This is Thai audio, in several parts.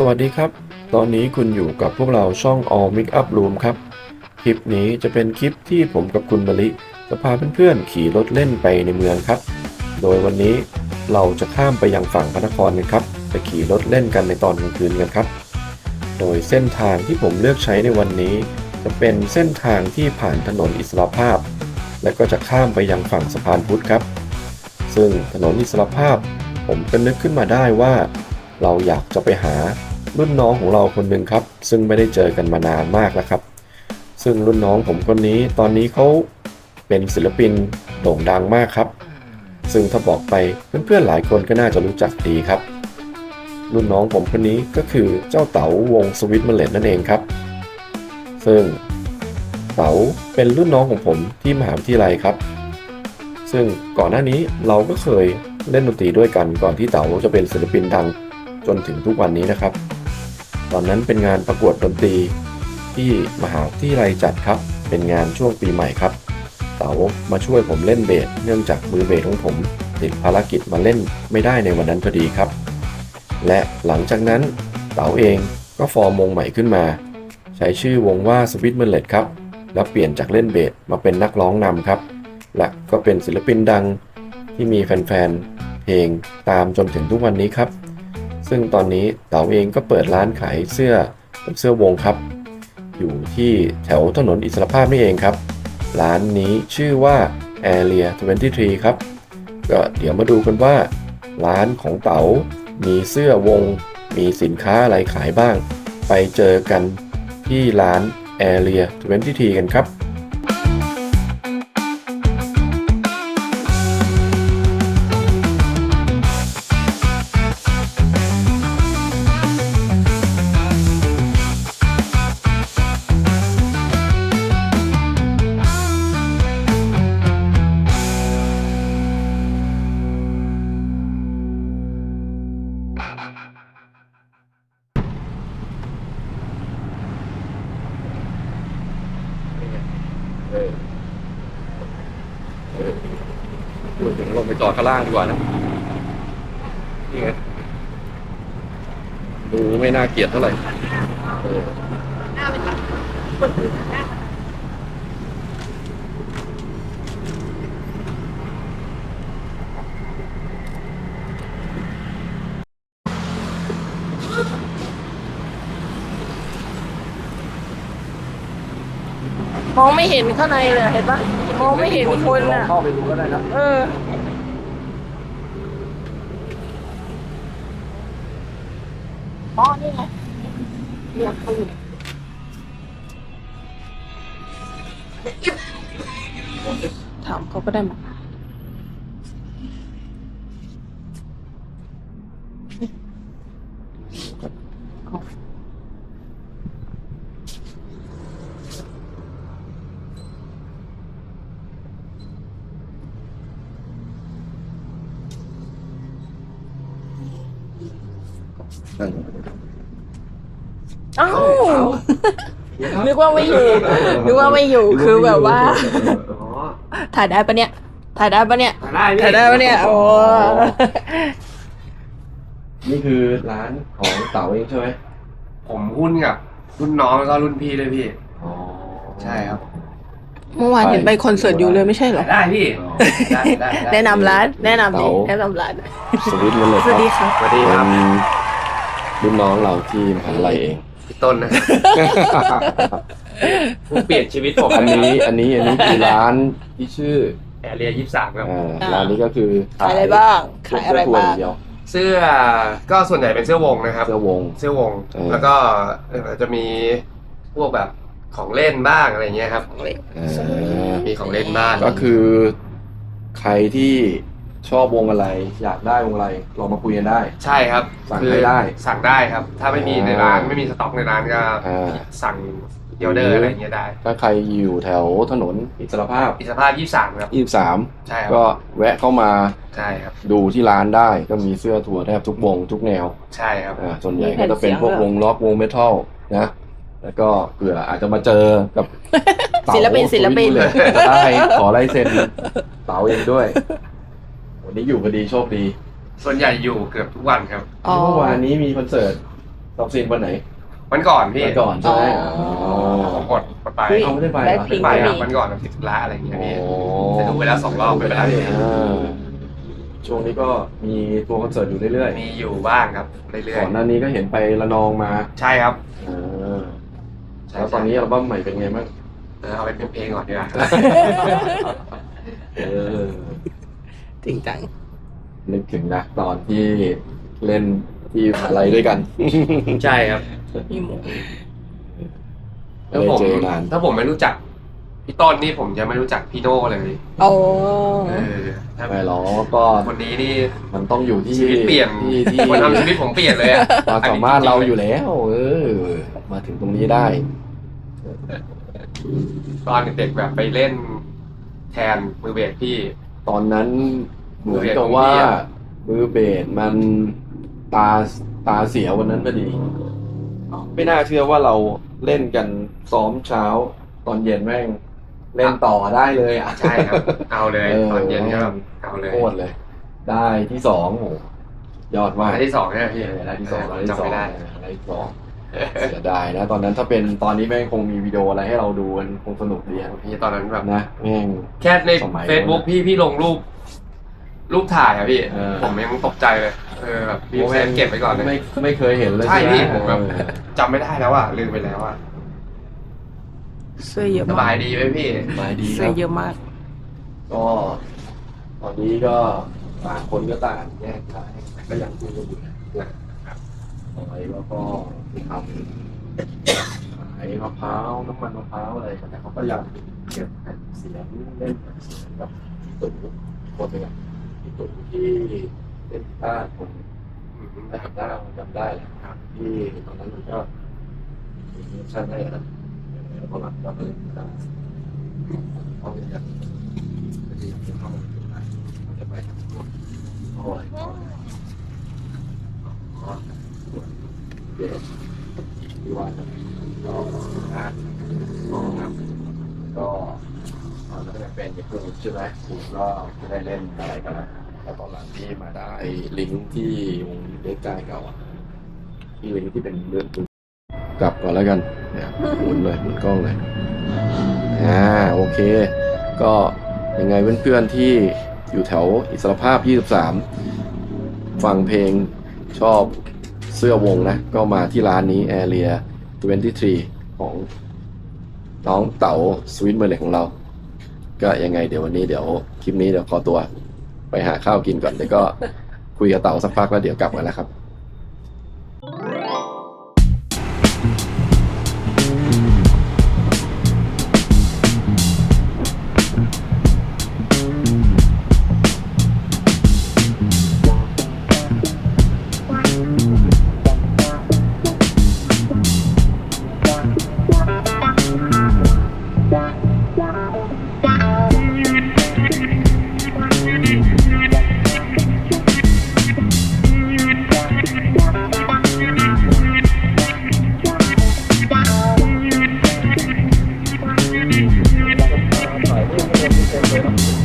สวัสดีครับ ตอนนี้คุณอยู่กับพวกเราช่อง All Mix Up Room ครับ คลิปนี้จะเป็นคลิปที่ผมกับคุณมะลิจะพาเพื่อนๆขี่รถเล่นไปในเมืองครับ โดยวันนี้เราจะข้ามไปยังฝั่งพระนครกันครับไปขี่รถเล่นกันในตอนกลางคืนกันครับ โดยเส้นทางที่ผมเลือกใช้ในวันนี้ จะเป็นเส้นทางที่ผ่านถนนอิสรภาพ และก็จะข้ามไปยังฝั่งสะพานพุทธครับ ซึ่งถนนอิสรภาพผมก็นึกขึ้นมาได้ว่า เราอยากจะไปหา รุ่นน้องของเราคนหนึ่งครับ ซึ่งไม่ได้เจอกันมานานมากแล้วครับ ซึ่งรุ่นน้องผมคนนี้ตอนนี้เขาเป็นศิลปินโด่งดังมากครับ ซึ่งถ้าบอกไปเพื่อนๆหลายคนก็น่าจะรู้จักดีครับ รุ่นน้องผมคนนี้ก็คือเจ้าเต๋าวงสวิตเมเลตนั่นเองครับ ซึ่งเต๋าเป็นรุ่นน้องของผมที่มหาวิทยาลัยครับ ซึ่งก่อนหน้านี้เราก็เคยเล่นดนตรีด้วยกันก่อนที่เต๋าจะเป็นศิลปินดังจนถึงทุกวันนี้นะครับ ตอนนั้นเป็นงานประกวดดนตรีที่มหาวิทยาลัยจัดครับ เป็นงานช่วงปีใหม่ครับเต๋ามาช่วยผมเล่นเบสเนื่องจากมือเบสของผมติดภารกิจมาเล่นไม่ได้ในวันนั้นพอดีครับ และหลังจากนั้นเต๋าเองก็ฟอร์มวงใหม่ขึ้นมา ใช้ชื่อวงว่าสวิตเมเลตครับ แล้วเปลี่ยนจากเล่นเบสมาเป็นนักร้องนำครับ และก็เป็นศิลปินดังที่มีแฟนๆเพลงตามจนถึงทุกวันนี้ครับ ซึ่งตอนนี้เต๋าเองก็เปิดร้านขายเสื้อเป็นเสื้อวงครับ อยู่ที่แถวถนนอิสรภาพนี่เองครับ ร้านนี้ชื่อว่า Area 23 ครับ ก็เดี๋ยวมาดูกันว่า ร้านของเต๋ามีเสื้อวง มีสินค้าอะไรขายบ้าง ไปเจอกันที่ร้าน Area 23 กันครับ จอดข้างล่างดีกว่านะ นี่ไง ดูไม่น่าเกลียดเท่าไหร่เออเมองไม่เห็นข้างในเลยเห็นปะมองไม่เห็นคนอะ เข้าไปดูก็ได้นะ เออ อ๋อนี่ไงเรียเขาอยู่ถามเขาก็ได้มา อ้านึกว่าไม่อยู่ นึกว่าไม่อยู่ คือแบบว่าอ๋อถ่ายได้ปะเนี่ย ถ่ายได้ปะเนี่ยได้พี่ถ่ายได้ปะเนี่ย โอ้ นี่คือร้านของเต๋าเองใช่ไหมผมหุ้นกับรุ่นน้องแล้วก็รุ่นพี่ด้วยพี่ อ๋อใช่ครับ เมื่อวานเห็นไปคอนเสิร์ตอยู่เลยไม่ใช่เหรอ ได้พี่ได้ได้ได้แนะนำร้าน แนะนำดิเต๋าแนะนำร้าน สวิตมันเลยสวัสดีครับสวัสดีครับ เป็น รุ่นน้องเราที่มหาลัยเอง พี่ต้นนะผู้เปลี่ยนชีวิตผมอันนี้อันนี้อันนี้คือร้านที่ชื่อแอเรียยี่สิบสามครับ อ่าร้านนี้ก็คือขายอะไรบ้าง ขายอะไรบ้าง เสื้อตัวเดียวเสื้อก็ส่วนใหญ่เป็นเสื้อวงนะครับ เสื้อวง เสื้อวง เออ แล้วก็เอ่อจะมีพวกแบบของเล่นบ้างอะไรเงี้ยครับอ่ามีของเล่นบ้าง ก็คือใครที่ ชอบวงอะไร อยากได้วงอะไรลองมาคุยกันได้ ใช่ครับสั่งคือให้ได้สั่งได้ครับ ถ้าไม่มีในร้านไม่มีสต็อกในร้านก็อ่า สั่งเดียวเดอร์อะไรเงี้ยได้ถ้าใครอยู่แถวถนนอิสรภาพ อิสรภาพยี่สิบสามครับ23 ใช่คก็รับแวะเข้ามาใช่ครับดูที่ร้านได้ ก็มีเสื้อทัวร์แทบทุกวงทุกแนวใช่ครับ อ่าส่วนใหญ่ก็จะเป็นพวกวงล็อกวงเมทัลนะ แล้วก็เผื่ออาจจะมาเจอกับเต๋าศิลปินศิลปินเลยจะได้ขอลายเซ็นเต๋าเองด้วย วันนี้อยู่พอดีโชคดีส่วนใหญ่อยู่เกือบทุกวันครับ อ๋อ เมื่อวานนี้มีคอนเสิร์ตรอบซีนวันไหนวันก่อนพี่วันก่อนใช่ไหมอ๋อ ผมกดกดไปอุ๊ย เอาไม่ได้ไปได้เหรอพิงไปก็ครับมีวันก่อนติดธุระอะไรอย่างเงี้ยพี่โอ้แต่ดูไปแล้วสองรอบไม่เป็นไร อ่าช่วงนี้ก็มีตัวคอนเสิร์ตอยู่เรื่อยมีอยู่บ้างครับเรื่ๆอยก่อนหน้านี้ก็เห็นไประนองมาๆใช่ครับอ่าใช่แล้วตอนนี้อัลบั้มใหม่เป็นไงบ้างเออเอาไปเป็นเพลงก่อนดีกว่า เออ จริงจัง นึกถึงนะตอนที่เล่นที่อะไรด้วยกัน ใช่ครับพี่หมูถ้าไม่ผมเจอนาน ถ้าผมไม่รู้จักพี่ต้นนี่ผมจะไม่รู้จักพี่โน่เลยโอ้เออถ้าไม่หรอกก็คนนี้นี่ มันต้องอยู่ที่ชีวิตเปลี่ยน ที่ที่คนทำชีวิตผมเปลี่ยนเลยอะความสามารถเราอยู่แล้ว เออ มาถึงตรงนี้ได้ ตอนเด็กๆแบบไปเล่นแทนมือเบสพี่ ตอนนั้นเหมือนกับว่ามือเบสมันตาตาเสียวันนั้นพอดี ไม่น่าเชื่อว่าเราเล่นกันซ้อมเช้า ตอนเย็นแม่ง เล่นต่อได้เลยอะใช่ครับ เอาเลยเออตอนเย็นก็แบบเอาเลยโคตรเลย ได้ที่สองโหยอดมากอันที่สองใช่ไหมพี่ได้ที่สองได้ที่จำสองไม่ได้ได้ที่สอง เสียดายนะ ตอนนั้นถ้าเป็นตอนนี้แม่งคงมีวิดีโออะไรให้เราดูกันคงสนุกดีอะพี่ตอนนั้นแบบนะแม่ง แค่ใน สมัย Facebook พี่พี่ลงรูป รูปถ่ายอะพี่ เออ ผมยังตกใจเลยเออแบบพี่เซฟเก็บไว้ก่อนเลย ไม่ไม่เคยเห็นเลยใช่ไหพี่ผมแบบ เออจำไม่ได้แล้วอะลืมไปแล้วอะเสื้อเยอะสมาบายกดีไหมพี่สบายดีคเสื้รัอบเยอะมาก ก็ตอนนี้ก็ต่างคนก็ต่างแยกย้ายก็ยังคุยกันอยู่นะครับต่ อไปแล้วก็ทำขายมะพร้าวน้ำมันมะพร้าวอะไรกันแต่เขาก็ยังเก็บแผ่นเสียงเล่นแผ่นเสียงกับพี่ตู่คนหนึ่งพี่ตู่ที่เล่นกีตาร์ผมได้ทำได้ผมจำได้แหละครับที่ตอนนั้นมันก็มีชชั่นได้แล้วก็หลังก็เลยกีตาร์เขาเป็นอย่างที่จะเขามาดูได้มันจะไปทำตัวอ้ยเดี๋ ยวที่ว่าจะก็งานก็ทำก็ตอนนั้นก็เป็นอย่างคุณใช่ไหมคุณก็จะได้เล่นอะไรกันนะแล้วตอนหลังที่มาได้ลิงก์ที่วงเล็กใกล้เก่าอะที่ลิงก์ที่เป็นเรื่องกลับก่อนแล้วกันเนี่ยหมุนเลยหมุนกล้องเลยอ่าโอเค ก็ยังไงเพื่อนๆที่อยู่แถวอิสรภาพ 23 ฟังเพลงชอบ เสื้อวงนะ ก็มาที่ร้านนี้ Area 23 ของน้องเต๋าสวิตเมอร์เล็กของเรา ก็ยังไงเดี๋ยววันนี้เดี๋ยวคลิปนี้เดี๋ยวขอตัว ไปหาข้าวกินก่อน เดี๋ยวก็คุยกับเต๋าสักพักแล้วเดี๋ยวกลับมาแล้วครับ ไฟ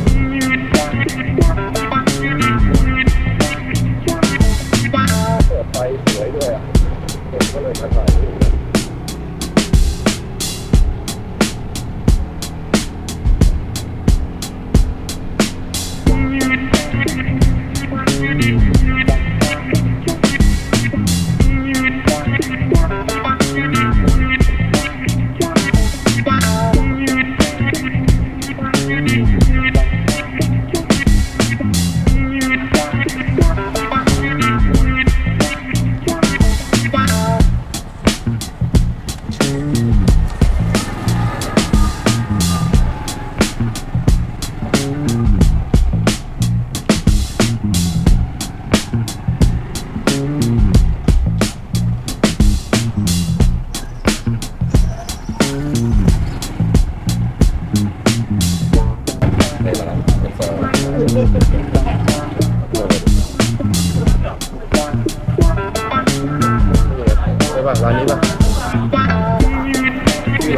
ป่ะร้านนี้ป่ะ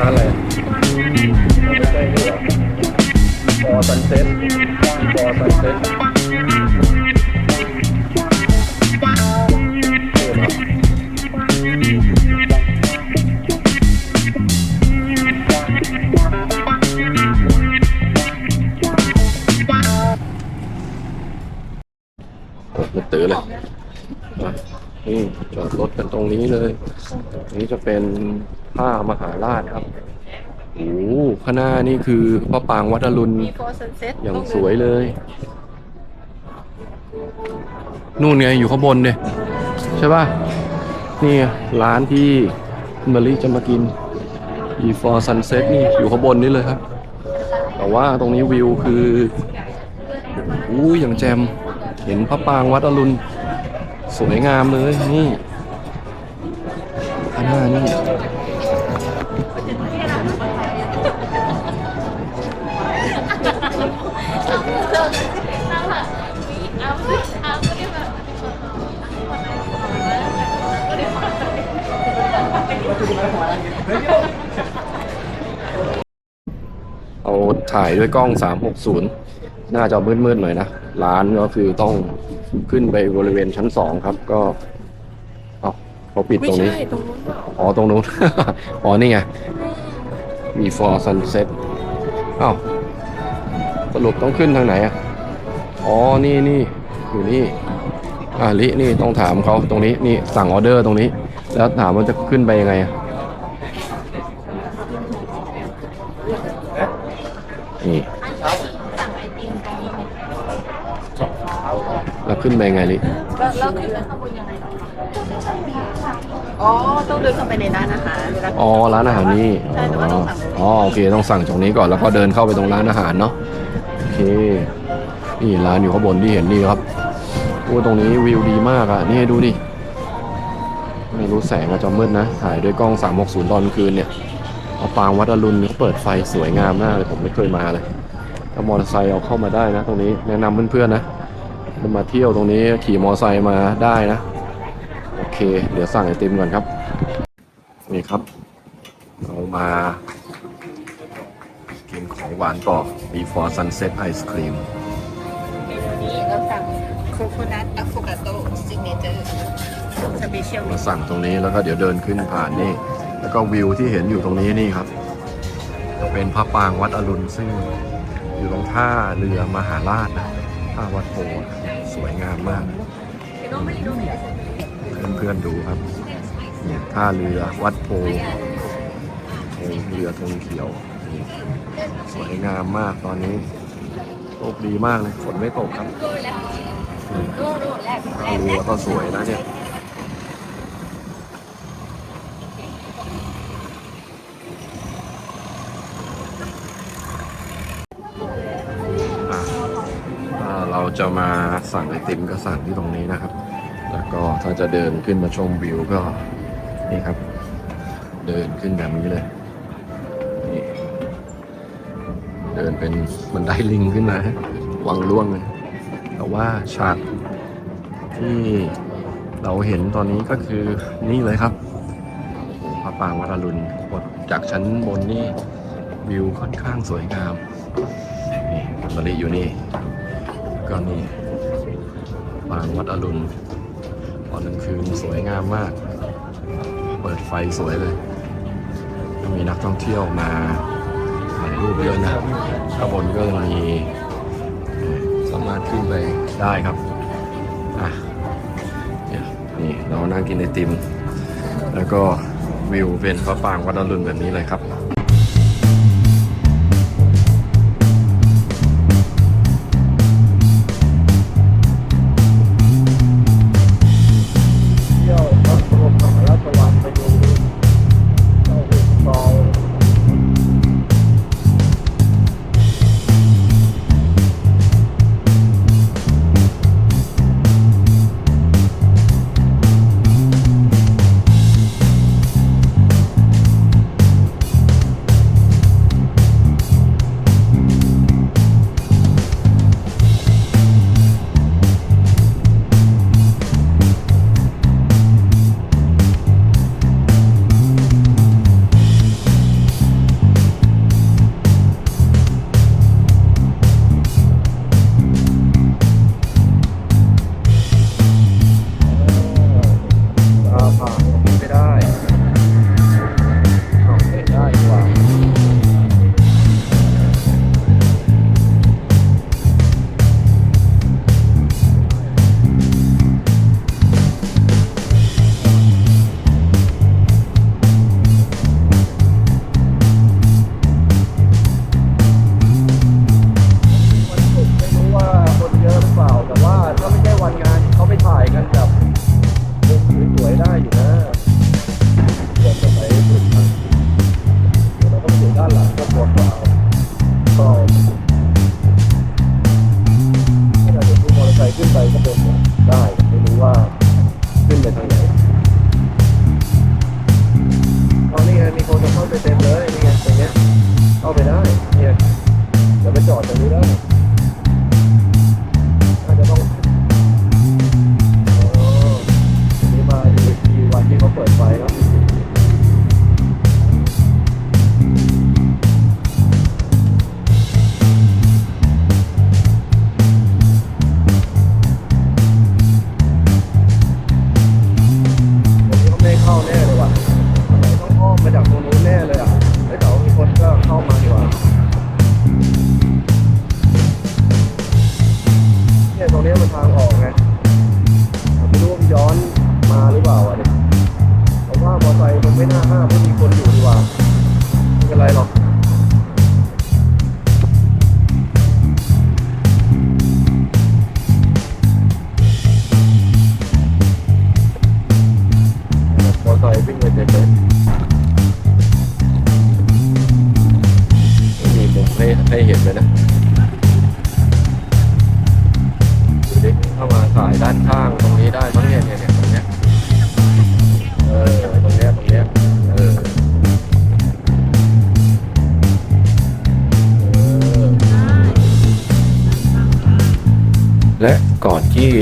ร้านอะไรอะไม่ใช่เหรอฟอร์ซันเซ็ตบอสันเซ็ต นี้เลยตรงนี้จะเป็นผ้ามหาราชครับโอ้โหข้างหน้านี่คือพระปางวัดอรุณมีโฟร์ซันเซ็ตอย่างสวยเลย นู่นไงอยู่ข้างบนเนี่ยใช่ป่ะ นี่ไงร้านที่คุณมาริจะมากิน before sunset นี่อยู่ข้างบนนี่เลยครับ แต่ว่าตรงนี้วิวคืออู้อย่างแจม เห็นพระปรางวัดอรุณ สวยงามเลยนี่ ข้างหน้านี่เอาถ่ายด้วยกล้อง 360 น่าจะมืดๆหน่อยนะ ร้านก็คือต้องขึ้นไปบริเวณชั้น 2 ครับก็ เอาเขาปิดไม่ตรงนี้ใช่ตรงนู้นเปล่าอ๋อตรงนู้น อ๋อนี่ไง before sunset อ้าวสรุปต้องขึ้นทางไหนอะ อ๋อ นี่นี่อยู่นี่ อ่าลินี่ต้องถามเขาตรงนี้นี่สั่งออเดอร์ตรงนี้ แล้วถามว่าจะขึ้นไปยังไงอะนี่แล้วขึ้นไปยังไงลิ แล้วแล้วขึ้นไปข้างบนยังไงต่ ออ๋อ ต้องเดินเข้าไปในร้านอาหารเวลาอ๋อร้านอาหารนี่ใช่แต่ว่าต้องสั่งอ๋อโอเคต้องสั่งตรงนี้ก่อนแล้วก็เดินเข้าไปตรงร้านอาหารเนาะโอเค นี่ร้านอยู่ข้างบนที่เห็นนี่ครับโอ้ตรงนี้วิวดีมากอะนี่ดูดิไม่รู้แสงอาจจะมืดนะ ถ่ายด้วยกล้อง 360 ตอนกลางคืนเนี่ยเอาปางวัดอรุณนี่เปิดไฟสวยงามมากเลยผมไม่เคยมาเลยถ้ามอเตอร์ไซค์เอาเข้ามาได้นะ ตรงนี้แนะนำเพื่อนๆนะมาเที่ยวตรงนี้ขี่มอเตอร์ไซค์มาได้นะโอ เค เดี๋ยวสั่งไอติมก่อนครับ นี่ครับ เรามา กินของหวานต่อ before sunset ice cream นี้เราสั่งโคโคนัทอะโฟกาโตซิกเนเจอร์สเปเชียลมาสั่งตรงนี้แล้วก็เดี๋ยวเดินขึ้นผ่านนี่ แล้วก็วิวที่เห็นอยู่ตรงนี้นี่ครับจะเป็นพระปรางวัดอรุณซึ่ง อยู่ตรงท่าเรือมหาราชนะท่าวัดโพธิ์สวยงามมาก เพื่อนๆดูครับเนี่ยท่าเรือวัดโพธิ์ธงเรือธงเขียวสวยงามมากตอนนี้โชคดีมากเลยฝนไม่ตกครับท่าเรือก็สวยนะเนี่ยเราจะมาสั่งไอติมก็สั่งที่ตรงนี้นะครับ ก็ถ้าจะเดินขึ้นมาชมวิวก็นี่ครับ เดินขึ้นแบบนี้เลยนี่เดินเป็นบันไดลิงขึ้นมาวังล่วงเลยแต่ว่าฉากที่เราเห็นตอนนี้ก็คือนี่เลยครับพระปรางวัดอรุณจากชั้นบนนี่วิวค่อนข้างสวยงามนี่มะลิอยู่นี่ก็นี่ปางวัดอรุณ อนกลางคืนสวยงามมาก เปิดไฟสวยเลย มีนักท่องเที่ยวมาถ่ายรูปเยอะนะข้างบนก็ยังมีสามารถขึ้นไปได้ครับอะนี่ยนี่เรานั่งกินไอติม แล้วก็วิวเป็นพระปรางวัดอรุณแบบนี้เลยครับ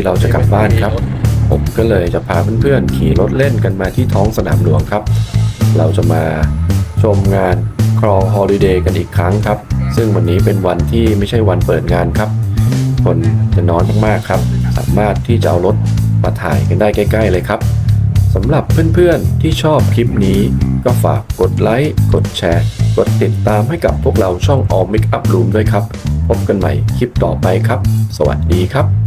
เราจะกลับบ้านครับ ผมก็เลยจะพาเพื่อนๆขี่รถเล่นกันมาที่ท้องสนามหลวงครับ เราจะมาชมงาน Crawl Holiday กันอีกครั้งครับ ซึ่งวันนี้เป็นวันที่ไม่ใช่วันเปิดงานครับ คนจะน้อยมากๆครับ สามารถที่จะเอารถมาถ่ายกันได้ใกล้ ๆ เลยครับสำหรับเพื่อนๆที่ชอบคลิปนี้ ก็ฝากกดไลค์ กดแชร์ กดติดตามให้กับพวกเราช่อง All Make Up Room ด้วยครับ พบกันใหม่คลิปต่อไปครับ สวัสดีครับ